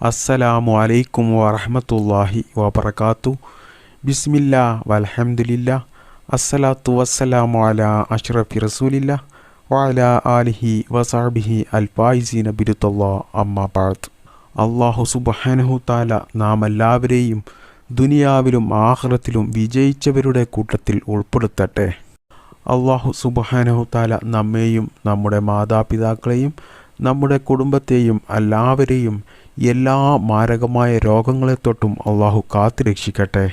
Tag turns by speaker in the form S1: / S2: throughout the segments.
S1: അസ്സലാമു അലൈക്കും വറഹമത്തല്ലാഹി വബർക്കാത്തു ബിസ്മില്ല വലഹമുല്ല അസ്സലാത്തു വസ്സലാമു അല അഷ്റഫി റസൂലില്ല. വഅല ആലിഹി വസാബിഹി അൽഫായിസീന ബിരുത്തല്ലാ അമ്മ ബാത്ത് അള്ളാഹു സുബഹാനഹു താല നാം എല്ലാവരെയും ദുനിയാവിലും ആഹ്റത്തിലും വിജയിച്ചവരുടെ കൂട്ടത്തിൽ ഉൾപ്പെടുത്തട്ടെ. അള്ളാഹു സുബഹാനഹു താല നമ്മെയും നമ്മുടെ മാതാപിതാക്കളെയും നമ്മുടെ കുടുംബത്തെയും എല്ലാവരെയും എല്ലാ മാരകമായ രോഗങ്ങളെ തൊട്ടും അള്ളാഹു കാത്തു രക്ഷിക്കട്ടെ.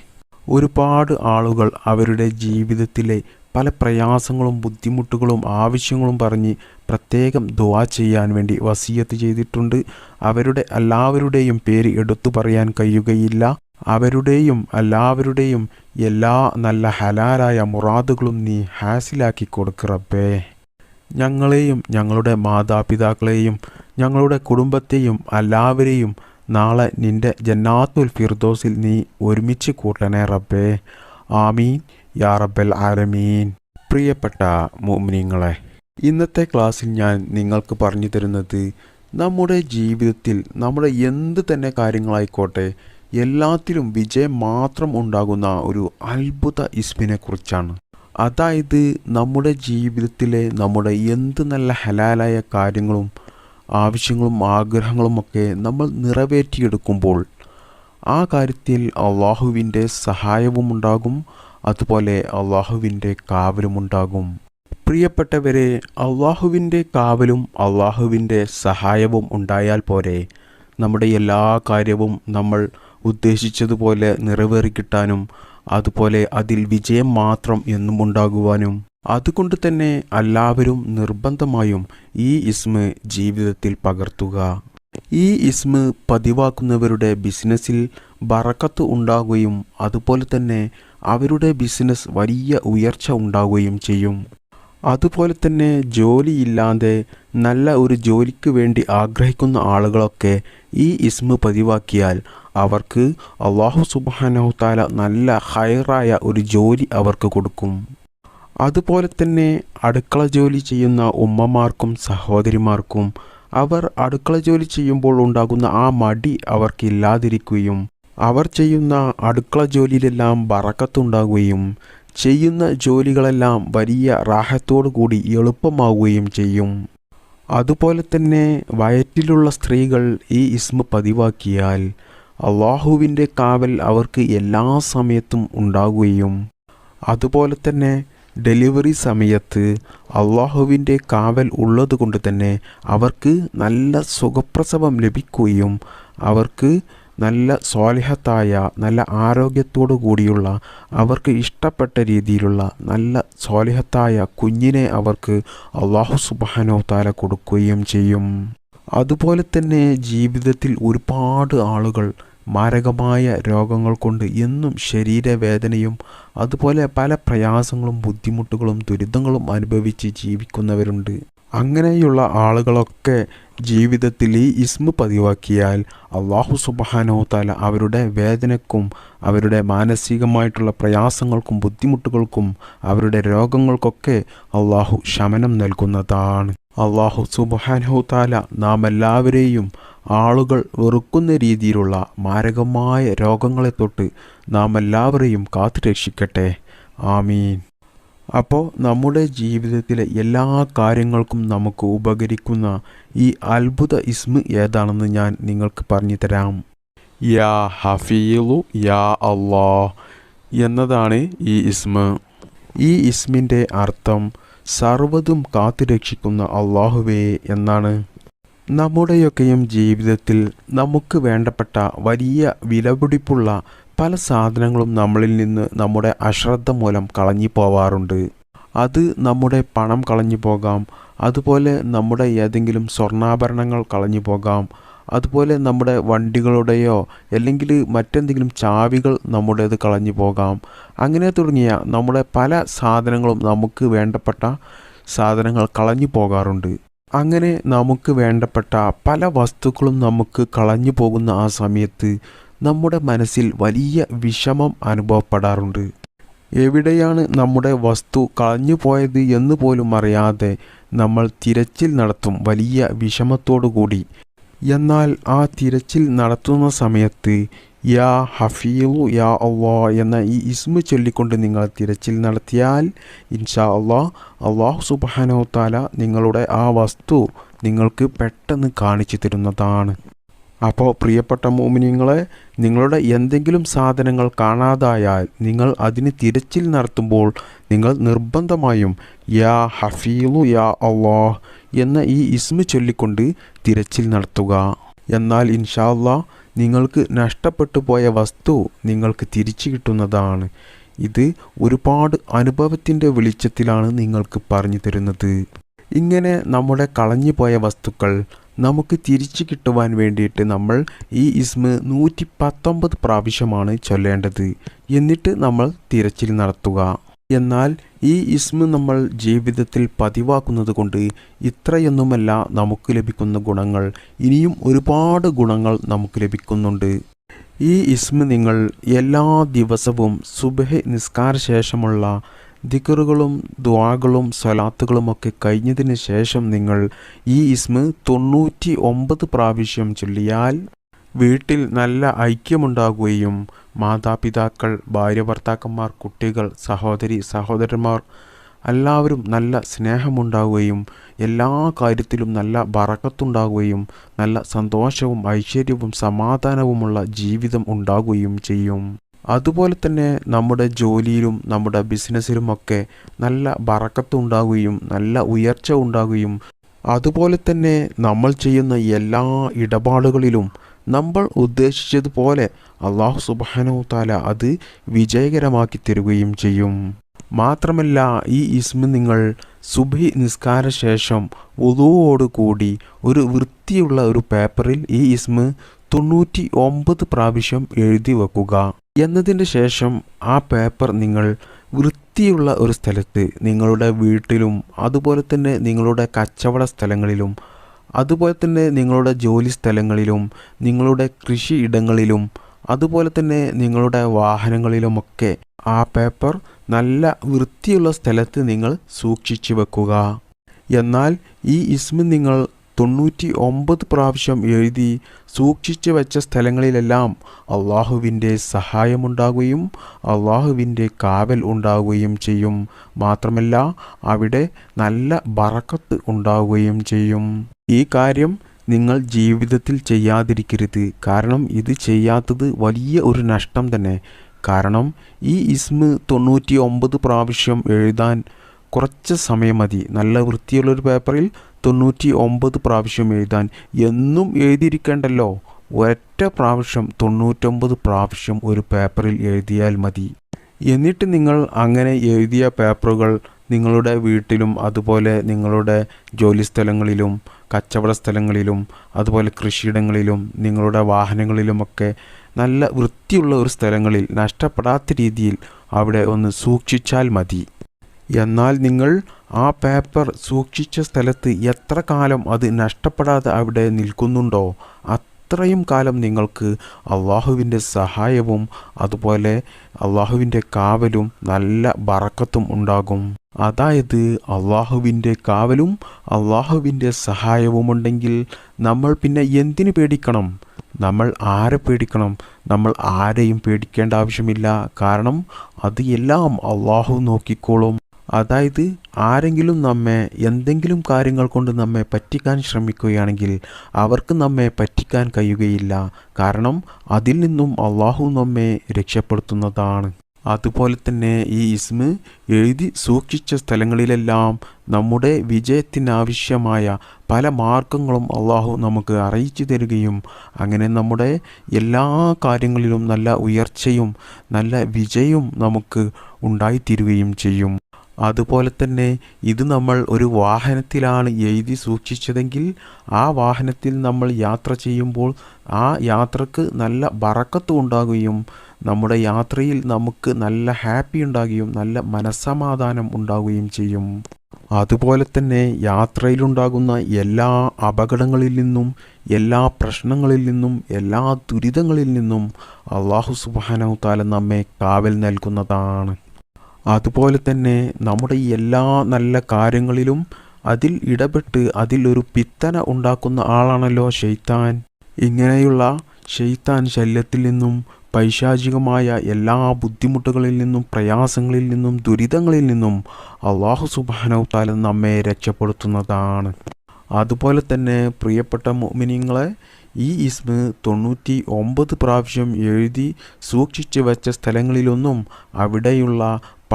S1: ഒരുപാട് ആളുകൾ അവരുടെ ജീവിതത്തിലെ പല പ്രയാസങ്ങളും ബുദ്ധിമുട്ടുകളും ആവശ്യങ്ങളും പറഞ്ഞ് പ്രത്യേകം ദുവാ ചെയ്യാൻ വേണ്ടി വസീയത്ത് ചെയ്തിട്ടുണ്ട്. അവരുടെ എല്ലാവരുടെയും പേര് എടുത്തു പറയാൻ കഴിയുകയില്ല. അവരുടെയും എല്ലാവരുടെയും എല്ലാ നല്ല ഹലാലായ മുറാദുകളും നീ ഹാസിലാക്കി കൊടുക്കറപ്പേ ഞങ്ങളെയും ഞങ്ങളുടെ മാതാപിതാക്കളെയും ഞങ്ങളുടെ കുടുംബത്തെയും എല്ലാവരെയും നാളെ നിന്റെ ജന്നാത്തുൽ ഫിർദോസിൽ നീ ഒരുമിച്ച് കൂട്ടണേ റബ്ബേ. ആമീൻ. യാ റബ്ബൽ ആരമീൻ പ്രിയപ്പെട്ട മോമിനിങ്ങളെ ഇന്നത്തെ ക്ലാസ്സിൽ ഞാൻ നിങ്ങൾക്ക് പറഞ്ഞു തരുന്നത് നമ്മുടെ ജീവിതത്തിൽ നമ്മുടെ എന്ത് തന്നെ കാര്യങ്ങളായിക്കോട്ടെ എല്ലാത്തിലും വിജയം മാത്രം ഉണ്ടാകുന്ന ഒരു അത്ഭുത ഇസ്മിനെ കുറിച്ചാണ്. അതായത് നമ്മുടെ ജീവിതത്തിലെ നമ്മുടെ എന്ത് നല്ല ഹലാലായ കാര്യങ്ങളും ആവശ്യങ്ങളും ആഗ്രഹങ്ങളുമൊക്കെ നമ്മൾ നിറവേറ്റിയെടുക്കുമ്പോൾ ആ കാര്യത്തിൽ അള്ളാഹുവിന്റെ സഹായവും ഉണ്ടാകും. അതുപോലെ അള്ളാഹുവിന്റെ കാവലുമുണ്ടാകും പ്രിയപ്പെട്ടവരെ അള്ളാഹുവിന്റെ കാവലും അള്ളാഹുവിന്റെ സഹായവും ഉണ്ടായാൽ പോരെ. നമ്മുടെ എല്ലാ കാര്യവും നമ്മൾ ഉദ്ദേശിച്ചതുപോലെ നിറവേറി കിട്ടാനും അതുപോലെ അതിൽ വിജയം മാത്രം എന്നും ഉണ്ടാകുവാനും അതുകൊണ്ട് തന്നെ എല്ലാവരും നിർബന്ധമായും ഈ ഇസ്മ ജീവിതത്തിൽ പകർത്തുക. ഈ ഇസ്മ പതിവാക്കുന്നവരുടെ ബിസിനസ്സിൽ ബറക്കത്ത് ഉണ്ടാകുകയും അതുപോലെ തന്നെ അവരുടെ ബിസിനസ് വലിയ ഉയർച്ച ഉണ്ടാവുകയും ചെയ്യും. അതുപോലെ തന്നെ ജോലിയില്ലാതെ നല്ല ഒരു ജോലിക്ക് വേണ്ടി ആഗ്രഹിക്കുന്ന ആളുകളൊക്കെ ഈ ഇസ്മ പതിവാക്കിയാൽ അവർക്ക് അള്ളാഹു സുബാനഹു താല നല്ല ഹയറായ ഒരു ജോലി അവർക്ക് കൊടുക്കും. അതുപോലെ തന്നെ അടുക്കള ജോലി ചെയ്യുന്ന ഉമ്മമാർക്കും സഹോദരിമാർക്കും അവർ അടുക്കള ജോലി ചെയ്യുമ്പോൾ ഉണ്ടാകുന്ന ആ മടി അവർക്കില്ലാതിരിക്കുകയും അവർ ചെയ്യുന്ന അടുക്കള ജോലിയിലെല്ലാം വറക്കത്തുണ്ടാകുകയും ചെയ്യുന്ന ജോലികളെല്ലാം വലിയ റാഹത്തോടു കൂടി എളുപ്പമാവുകയും ചെയ്യും. അതുപോലെ തന്നെ വയറ്റിലുള്ള സ്ത്രീകൾ ഈ ഇസ്മ പതിവാക്കിയാൽ അള്ളാഹുവിന്റെ കാവൽ അവർക്ക് എല്ലാ സമയത്തും ഉണ്ടാകുകയും അതുപോലെ തന്നെ ഡെലിവറി സമയത്ത് അള്ളാഹുവിന്റെ കാവൽ ഉള്ളതുകൊണ്ട് തന്നെ അവർക്ക് നല്ല സുഖപ്രസവം ലഭിക്കുകയും അവർക്ക് നല്ല സ്വാലിഹത്തായ നല്ല ആരോഗ്യത്തോടു കൂടിയുള്ള അവർക്ക് ഇഷ്ടപ്പെട്ട രീതിയിലുള്ള നല്ല സ്വാലിഹത്തായ കുഞ്ഞിനെ അവർക്ക് അള്ളാഹു സുബാനോ താല കൊടുക്കുകയും ചെയ്യും. അതുപോലെ തന്നെ ജീവിതത്തിൽ ഒരുപാട് ആളുകൾ മാരകമായ രോഗങ്ങൾ കൊണ്ട് എന്നും ശരീരവേദനയും അതുപോലെ പല പ്രയാസങ്ങളും ബുദ്ധിമുട്ടുകളും ദുരിതങ്ങളും അനുഭവിച്ച് ജീവിക്കുന്നവരുണ്ട്. അങ്ങനെയുള്ള ആളുകളൊക്കെ ജീവിതത്തിൽ ഈ ഇസ്മ പതിവാക്കിയാൽ അള്ളാഹു സുബാനോ താല അവരുടെ വേദനക്കും അവരുടെ മാനസികമായിട്ടുള്ള പ്രയാസങ്ങൾക്കും ബുദ്ധിമുട്ടുകൾക്കും അവരുടെ രോഗങ്ങൾക്കൊക്കെ അള്ളാഹു ശമനം നൽകുന്നതാണ്. അള്ളാഹു സുബാനോ താല നാം എല്ലാവരെയും ആളുകൾ വെറുക്കുന്ന രീതിയിലുള്ള മാരകമായ രോഗങ്ങളെ തൊട്ട് നാം എല്ലാവരെയും കാത്തു രക്ഷിക്കട്ടെ ആമീൻ. അപ്പോൾ നമ്മുടെ ജീവിതത്തിലെ എല്ലാ കാര്യങ്ങൾക്കും നമുക്ക് ഉപകരിക്കുന്ന ഈ അത്ഭുത ഇസ്മ ഏതാണെന്ന് ഞാൻ നിങ്ങൾക്ക് പറഞ്ഞു തരാം. യാ ഹഫീലു യാ അള്ളാ എന്നതാണ് ഈ ഇസ്മ. ഈ ഇസ്മിന്റെ അർത്ഥം സർവതും കാത്തുരക്ഷിക്കുന്ന അള്ളാഹുവേ എന്നാണ്. നമ്മുടെയൊക്കെയും ജീവിതത്തിൽ നമുക്ക് വേണ്ടപ്പെട്ട വലിയ വിലപിടിപ്പുള്ള പല സാധനങ്ങളും നമ്മളിൽ നിന്ന് നമ്മുടെ അശ്രദ്ധ മൂലം കളഞ്ഞു പോവാറുണ്ട്. അത് നമ്മുടെ പണം കളഞ്ഞു പോകാം. അതുപോലെ നമ്മുടെ ഏതെങ്കിലും സ്വർണാഭരണങ്ങൾ കളഞ്ഞു പോകാം. അതുപോലെ നമ്മുടെ വണ്ടികളുടെയോ അല്ലെങ്കിൽ മറ്റെന്തെങ്കിലും ചാവികൾ നമ്മുടേത് കളഞ്ഞു പോകാം. അങ്ങനെ തുടങ്ങിയ നമ്മുടെ പല സാധനങ്ങളും നമുക്ക് വേണ്ടപ്പെട്ട സാധനങ്ങൾ കളഞ്ഞു പോകാറുണ്ട്. അങ്ങനെ നമുക്ക് വേണ്ടപ്പെട്ട പല വസ്തുക്കളും നമുക്ക് കളഞ്ഞു പോകുന്ന ആ സമയത്ത് നമ്മുടെ മനസ്സിൽ വലിയ വിഷമം അനുഭവപ്പെടാറുണ്ട്. എവിടെയാണ് നമ്മുടെ വസ്തു കളഞ്ഞു പോയത് എന്ന് പോലും അറിയാതെ നമ്മൾ തിരച്ചിൽ നടത്തും വലിയ വിഷമത്തോടു കൂടി എന്നാൽ ആ തിരച്ചിൽ നടത്തുന്ന സമയത്ത് യാ ഹഫീലു യാ അള്ളാ എന്ന ഈ ഇസ്മ ചൊല്ലിക്കൊണ്ട് നിങ്ങൾ തിരച്ചിൽ നടത്തിയാൽ ഇൻഷാ അള്ളാ അള്ളാഹു സുബാനോ താല നിങ്ങളുടെ ആ വസ്തു നിങ്ങൾക്ക് പെട്ടെന്ന് കാണിച്ചു തരുന്നതാണ്. അപ്പോൾ പ്രിയപ്പെട്ട മോമിനിങ്ങളെ നിങ്ങളുടെ എന്തെങ്കിലും സാധനങ്ങൾ കാണാതായാൽ നിങ്ങൾ അതിന് തിരച്ചിൽ നടത്തുമ്പോൾ നിങ്ങൾ നിർബന്ധമായും യാ ഹഫീലു യാ അള്ളാഹ് എന്ന ഈ ഇസ്മ ചൊല്ലിക്കൊണ്ട് തിരച്ചിൽ നടത്തുക. എന്നാൽ ഇൻഷാല്ല നിങ്ങൾക്ക് നഷ്ടപ്പെട്ടു പോയ വസ്തു നിങ്ങൾക്ക് തിരിച്ചു കിട്ടുന്നതാണ്. ഇത് ഒരുപാട് അനുഭവത്തിന്റെ വെളിച്ചത്തിലാണ് നിങ്ങൾക്ക് പറഞ്ഞു തരുന്നത്. ഇങ്ങനെ നമ്മുടെ കളഞ്ഞു പോയ വസ്തുക്കൾ നമുക്ക് തിരിച്ചു കിട്ടുവാൻ വേണ്ടിയിട്ട് നമ്മൾ ഈ ഇസ്മ നൂറ്റി പത്തൊമ്പത് പ്രാവശ്യമാണ് ചൊല്ലേണ്ടത്. എന്നിട്ട് നമ്മൾ തിരച്ചിൽ നടത്തുക. എന്നാൽ ഈ ഇസ്മ നമ്മൾ ജീവിതത്തിൽ പതിവാക്കുന്നത് കൊണ്ട് ഇത്രയൊന്നുമല്ല നമുക്ക് ലഭിക്കുന്ന ഗുണങ്ങൾ. ഇനിയും ഒരുപാട് ഗുണങ്ങൾ നമുക്ക് ലഭിക്കുന്നുണ്ട്. ഈ ഇസ്മ നിങ്ങൾ എല്ലാ ദിവസവും സുബഹ നിസ്കാര ശേഷമുള്ള ദിക്കറുകളും ദ്വാകളും സ്വലാത്തുകളുമൊക്കെ കഴിഞ്ഞതിന് ശേഷം നിങ്ങൾ ഈ ഇസ്മ തൊണ്ണൂറ്റി ഒമ്പത് പ്രാവശ്യം ചൊല്ലിയാൽ വീട്ടിൽ നല്ല ഐക്യമുണ്ടാകുകയും മാതാപിതാക്കൾ ഭാര്യ ഭർത്താക്കന്മാർ കുട്ടികൾ സഹോദരി സഹോദരന്മാർ എല്ലാവരും നല്ല സ്നേഹമുണ്ടാവുകയും എല്ലാ കാര്യത്തിലും നല്ല ബറക്കത്തുണ്ടാകുകയും നല്ല സന്തോഷവും ഐശ്വര്യവും സമാധാനവുമുള്ള ജീവിതം ഉണ്ടാകുകയും ചെയ്യും. അതുപോലെ തന്നെ നമ്മുടെ ജോലിയിലും നമ്മുടെ ബിസിനസ്സിലുമൊക്കെ നല്ല ബറക്കത്തുണ്ടാകുകയും നല്ല ഉയർച്ച ഉണ്ടാകുകയും അതുപോലെ തന്നെ നമ്മൾ ചെയ്യുന്ന എല്ലാ ഇടപാടുകളിലും നമ്മൾ ഉദ്ദേശിച്ചതുപോലെ അള്ളാഹു സുബാനു താല അത് വിജയകരമാക്കി തരുകയും ചെയ്യും. മാത്രമല്ല ഈ ഇസ്മ നിങ്ങൾ സുഭി നിസ്കാര ശേഷം കൂടി ഒരു വൃത്തിയുള്ള ഒരു പേപ്പറിൽ ഈ ഇസ്മ തൊണ്ണൂറ്റി ഒമ്പത് പ്രാവശ്യം എഴുതി വെക്കുക. എന്നതിന് ശേഷം ആ പേപ്പർ നിങ്ങൾ വൃത്തിയുള്ള ഒരു സ്ഥലത്ത് നിങ്ങളുടെ വീട്ടിലും അതുപോലെ തന്നെ നിങ്ങളുടെ കച്ചവട സ്ഥലങ്ങളിലും അതുപോലെ തന്നെ നിങ്ങളുടെ ജോലി സ്ഥലങ്ങളിലും നിങ്ങളുടെ കൃഷി ഇടങ്ങളിലും അതുപോലെ തന്നെ നിങ്ങളുടെ വാഹനങ്ങളിലുമൊക്കെ ആ പേപ്പർ നല്ല വൃത്തിയുള്ള സ്ഥലത്ത് നിങ്ങൾ സൂക്ഷിച്ചു വെക്കുക. എന്നാൽ ഈ ഇസ്മ നിങ്ങൾ തൊണ്ണൂറ്റി ഒമ്പത് പ്രാവശ്യം എഴുതി സൂക്ഷിച്ചു വെച്ച സ്ഥലങ്ങളിലെല്ലാം അള്ളാഹുവിന്റെ സഹായമുണ്ടാകുകയും അള്ളാഹുവിന്റെ കാവൽ ഉണ്ടാവുകയും ചെയ്യും. മാത്രമല്ല അവിടെ നല്ല ബറക്കത്ത് ഉണ്ടാവുകയും ചെയ്യും. ഈ കാര്യം നിങ്ങൾ ജീവിതത്തിൽ ചെയ്യാതിരിക്കരുത്. കാരണം ഇത് ചെയ്യാത്തത് വലിയ ഒരു നഷ്ടം തന്നെ. കാരണം ഈ ഇസ്മ് തൊണ്ണൂറ്റി ഒമ്പത് പ്രാവശ്യം എഴുതാൻ കുറച്ച് സമയം മതി. നല്ല വൃത്തിയുള്ളൊരു പേപ്പറിൽ തൊണ്ണൂറ്റി ഒമ്പത് പ്രാവശ്യം എഴുതാൻ. എന്നും എഴുതിയിരിക്കേണ്ടല്ലോ. ഒറ്റ പ്രാവശ്യം തൊണ്ണൂറ്റൊമ്പത് പ്രാവശ്യം ഒരു പേപ്പറിൽ എഴുതിയാൽ മതി. എന്നിട്ട് നിങ്ങൾ അങ്ങനെ എഴുതിയ പേപ്പറുകൾ നിങ്ങളുടെ വീട്ടിലും അതുപോലെ നിങ്ങളുടെ ജോലി സ്ഥലങ്ങളിലും കച്ചവട സ്ഥലങ്ങളിലും അതുപോലെ കൃഷിയിടങ്ങളിലും നിങ്ങളുടെ വാഹനങ്ങളിലുമൊക്കെ നല്ല വൃത്തിയുള്ള ഒരു സ്ഥലങ്ങളിൽ നഷ്ടപ്പെടാത്ത രീതിയിൽ അവിടെ ഒന്ന് സൂക്ഷിച്ചാൽ മതി. എന്നാൽ നിങ്ങൾ ആ പേപ്പർ സൂക്ഷിച്ച സ്ഥലത്ത് എത്ര കാലം അത് നഷ്ടപ്പെടാതെ അവിടെ നിൽക്കുന്നുണ്ടോ അത്രയും കാലം നിങ്ങൾക്ക് അള്ളാഹുവിന്റെ സഹായവും അതുപോലെ അള്ളാഹുവിന്റെ കാവലും നല്ല ബറക്കത്തും ഉണ്ടാകും. അതായത് അള്ളാഹുവിന്റെ കാവലും അള്ളാഹുവിന്റെ സഹായവുമുണ്ടെങ്കിൽ നമ്മൾ പിന്നെ എന്തിനു പേടിക്കണം? നമ്മൾ ആരെ പേടിക്കണം? നമ്മൾ ആരെയും പേടിക്കേണ്ട ആവശ്യമില്ല. കാരണം അത് എല്ലാം അള്ളാഹു നോക്കിക്കോളും. അതായത് ആരെങ്കിലും നമ്മെ എന്തെങ്കിലും കാര്യങ്ങൾ കൊണ്ട് നമ്മെ പറ്റിക്കാൻ ശ്രമിക്കുകയാണെങ്കിൽ അവർക്ക് നമ്മെ പറ്റിക്കാൻ കഴിയുകയില്ല. കാരണം അതിൽ നിന്നും അള്ളാഹു നമ്മെ രക്ഷപ്പെടുത്തുന്നതാണ്. അതുപോലെ തന്നെ ഈ ഇസ്മ് എഴുതി സൂക്ഷിച്ച സ്ഥലങ്ങളിലെല്ലാം നമ്മുടെ വിജയത്തിനാവശ്യമായ പല മാർഗങ്ങളും അള്ളാഹു നമുക്ക് അറിയിച്ചു തരികയും അങ്ങനെ നമ്മുടെ എല്ലാ കാര്യങ്ങളിലും നല്ല ഉയർച്ചയും നല്ല വിജയവും നമുക്ക് ഉണ്ടായിത്തീരുകയും ചെയ്യും. അതുപോലെ തന്നെ ഇത് നമ്മൾ ഒരു വാഹനത്തിലാണ് എഴുതി സൂക്ഷിച്ചതെങ്കിൽ ആ വാഹനത്തിൽ നമ്മൾ യാത്ര ചെയ്യുമ്പോൾ ആ യാത്രയ്ക്ക് നല്ല ബറക്കത്ത് ഉണ്ടാകുകയും നമ്മുടെ യാത്രയിൽ നമുക്ക് നല്ല ഹാപ്പി ഉണ്ടാകുകയും നല്ല മനസ്സമാധാനം ഉണ്ടാകുകയും ചെയ്യും. അതുപോലെ തന്നെ യാത്രയിലുണ്ടാകുന്ന എല്ലാ അപകടങ്ങളിൽ നിന്നും എല്ലാ പ്രശ്നങ്ങളിൽ നിന്നും എല്ലാ ദുരിതങ്ങളിൽ നിന്നും അള്ളാഹു സുബാനവ് താല നമ്മെ കാവൽ നൽകുന്നതാണ്. അതുപോലെ തന്നെ നമ്മുടെ ഈ എല്ലാ നല്ല കാര്യങ്ങളിലും അതിൽ ഇടപെട്ട് അതിലൊരു പിത്തന ഉണ്ടാക്കുന്ന ആളാണല്ലോ ഷെയ്ത്താൻ ഇങ്ങനെയുള്ള ഷെയ്ത്താൻ ശല്യത്തിൽ നിന്നും പൈശാചികമായ എല്ലാ ബുദ്ധിമുട്ടുകളിൽ നിന്നും പ്രയാസങ്ങളിൽ നിന്നും ദുരിതങ്ങളിൽ നിന്നും അള്ളാഹു സുബാനൗത്താല നമ്മെ രക്ഷപ്പെടുത്തുന്നതാണ്. അതുപോലെ തന്നെ പ്രിയപ്പെട്ട മോമിനിങ്ങളെ ഈ ഇസ്മ് തൊണ്ണൂറ്റി ഒമ്പത് പ്രാവശ്യം എഴുതി സൂക്ഷിച്ചു വെച്ച സ്ഥലങ്ങളിലൊന്നും അവിടെയുള്ള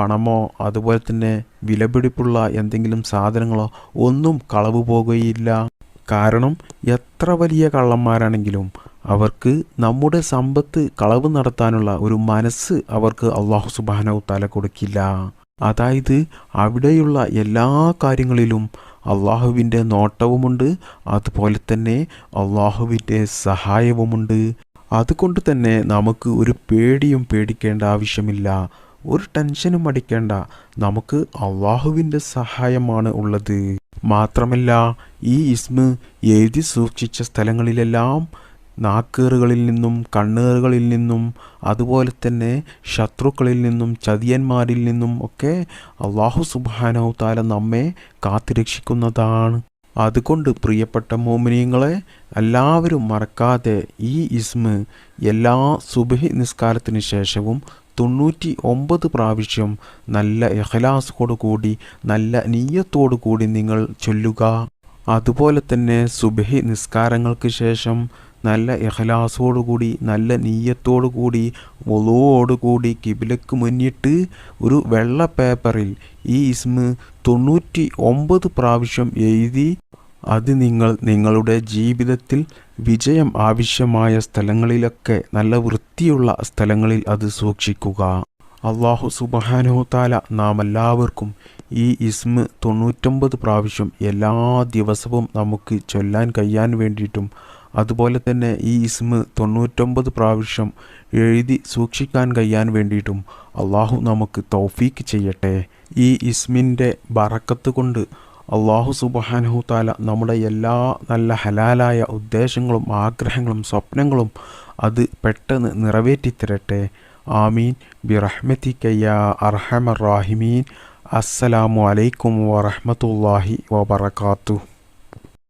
S1: പണമോ അതുപോലെ തന്നെ വിലപിടിപ്പുള്ള എന്തെങ്കിലും സാധനങ്ങളോ ഒന്നും കളവ് പോകുകയില്ല. കാരണം എത്ര വലിയ കള്ളന്മാരാണെങ്കിലും അവർക്ക് നമ്മുടെ സമ്പത്ത് കളവ് നടത്താനുള്ള ഒരു മനസ്സ് അവർക്ക് അള്ളാഹു സുബാനവ് തല കൊടുക്കില്ല. അതായത് അവിടെയുള്ള എല്ലാ കാര്യങ്ങളിലും അള്ളാഹുവിന്റെ നോട്ടവുമുണ്ട് അതുപോലെ തന്നെ അള്ളാഹുവിന്റെ സഹായവുമുണ്ട്. അതുകൊണ്ട് തന്നെ നമുക്ക് ഒരു പേടിയും പേടിക്കേണ്ട ആവശ്യമില്ല. ഒരു ടെൻഷനും അടിക്കേണ്ട. നമുക്ക് അള്ളാഹുവിന്റെ സഹായമാണ് ഉള്ളത്. മാത്രമല്ല ഈ ഇസ്മ് എഴുതി സൂക്ഷിച്ച സ്ഥലങ്ങളിലെല്ലാം നാക്കേറുകളിൽ നിന്നും കണ്ണേറുകളിൽ നിന്നും അതുപോലെ തന്നെ ശത്രുക്കളിൽ നിന്നും ചതിയന്മാരിൽ നിന്നും ഒക്കെ അള്ളാഹു സുബാനോ താല നമ്മെ കാത്തുരക്ഷിക്കുന്നതാണ്. അതുകൊണ്ട് പ്രിയപ്പെട്ട മോമിനിയങ്ങളെ എല്ലാവരും മറക്കാതെ ഈ ഇസ്മ് എല്ലാ സുബഹി നിസ്കാരത്തിന് ശേഷവും തൊണ്ണൂറ്റി ഒമ്പത് പ്രാവശ്യം നല്ല എഹലാസോടു കൂടി നല്ല നീയത്തോടു കൂടി നിങ്ങൾ ചൊല്ലുക. അതുപോലെ തന്നെ സുബഹി നിസ്കാരങ്ങൾക്ക് ശേഷം നല്ല ഇഖലാസോടുകൂടി നല്ല നീയത്തോടുകൂടി കൂടി കിബിലക്ക് മുന്നിട്ട് ഒരു വെള്ള പേപ്പറിൽ ഈ ഇസ്മ് തൊണ്ണൂറ്റി ഒമ്പത് പ്രാവശ്യം എഴുതി അത് നിങ്ങൾ നിങ്ങളുടെ ജീവിതത്തിൽ വിജയം ആവശ്യമായ സ്ഥലങ്ങളിലൊക്കെ നല്ല വൃത്തിയുള്ള സ്ഥലങ്ങളിൽ അത് സൂക്ഷിക്കുക. അള്ളാഹു താല നാം എല്ലാവർക്കും ഈ ഇസ്മ് തൊണ്ണൂറ്റൊമ്പത് പ്രാവശ്യം എല്ലാ ദിവസവും നമുക്ക് ചൊല്ലാൻ കഴിയാൻ വേണ്ടിയിട്ടും അതുപോലെ തന്നെ ഈ ഇസ്മ് തൊണ്ണൂറ്റൊമ്പത് പ്രാവശ്യം എഴുതി സൂക്ഷിക്കാൻ കഴിയാൻ വേണ്ടിയിട്ടും അള്ളാഹു നമുക്ക് തൗഫീക്ക് ചെയ്യട്ടെ. ഈ ഇസ്മിന്റെ ബറക്കത്ത് കൊണ്ട് അള്ളാഹു സുബഹാനഹു താല നമ്മുടെ എല്ലാ നല്ല ഹലാലായ ഉദ്ദേശങ്ങളും ആഗ്രഹങ്ങളും സ്വപ്നങ്ങളും അത് പെട്ടെന്ന് നിറവേറ്റിത്തരട്ടെ ആമീൻ. ബിറഹ്മത്തിക്കയ്യ അർഹമർ റാഹിമീൻ. അസ്സലാമു അലൈക്കും വറഹമത്തല്ലാഹി വബർക്കാത്തു